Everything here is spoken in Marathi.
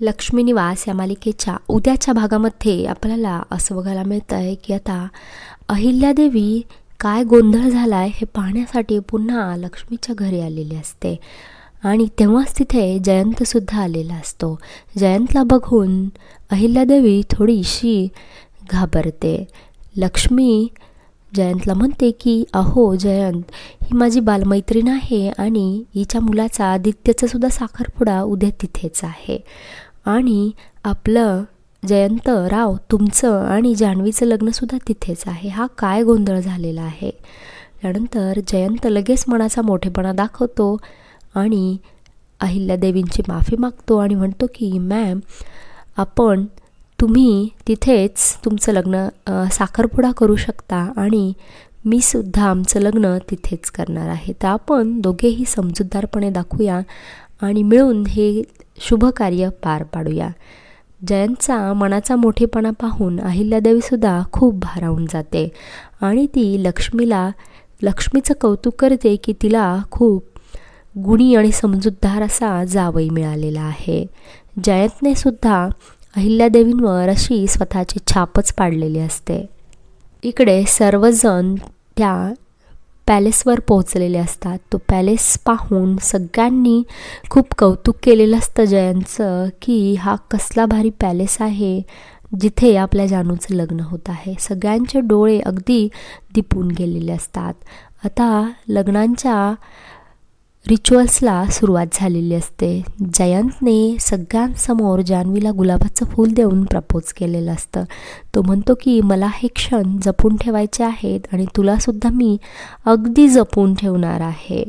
लक्ष्मी निवास या मालिकेच्या उद्याच्या भागामध्ये आपल्याला असं बघायला मिळतं आहे की आता अहिल्यादेवी काय गोंधळ झाला आहे हे पाहण्यासाठी पुन्हा लक्ष्मीच्या घरी आलेली असते. आणि तेव्हाच तिथे जयंतसुद्धा आलेला असतो. जयंतला बघून अहिल्यादेवी थोडीशी घाबरते. लक्ष्मी जयंतला म्हणते की अहो जयंत ही माझी बालमैत्रीण आहे आणि हिच्या मुलाचा आदित्यचा सुद्धा साखरपुडा उद्या तिथेच आहे. आणि आपलं जयंत राव तुमचं आणि जान्हवीचं लग्नसुद्धा तिथेच आहे. हा काय गोंधळ झालेला आहे? त्यानंतर जयंत लगेच मनाचा मोठेपणा दाखवतो आणि अहिल्यादेवींची माफी मागतो आणि म्हणतो की मॅम आपण तुम्ही तिथेच तुमचं लग्न साखरपुडा करू शकता आणि मी सुद्धा आमचं लग्न तिथेच करणार आहे. तर आपण दोघेही समजूतदारपणे दाखवूया आणि मिळून हे शुभ कार्य पार पाडूया. जयंतचा मनाचा मोठेपणा पाहून अहिल्यादेवीसुद्धा खूप भारावून जाते आणि ती लक्ष्मीला लक्ष्मीचं कौतुक करते की तिला खूप गुणी आणि समजूतदार असा जावई मिळालेला आहे. जयंतने सुद्धा अहिल्यादेवींवर अशी स्वतःची छापच पाडलेली असते. इकडे सर्वजण त्या पॅलेसवर पोहोचलेले असतात. तो पॅलेस पाहून सगळ्यांनी खूप कौतुक केलेलं असतं जयंतचं की हा कसला भारी पॅलेस आहे जिथे आपल्या जानूचं लग्न होत आहे. सगळ्यांचे डोळे अगदी दिपून गेलेले असतात. आता लग्नांच्या रिच्युअल्सला सुरुवात झालेली असते. जयंतने सगळ्यांसमोर जान्हवीला गुलाबाचं फूल देऊन प्रपोज केलेलं असतं. तो म्हणतो की मला हे क्षण जपून ठेवायचे आहेत आणि तुलासुद्धा मी अगदी जपून ठेवणार आहे.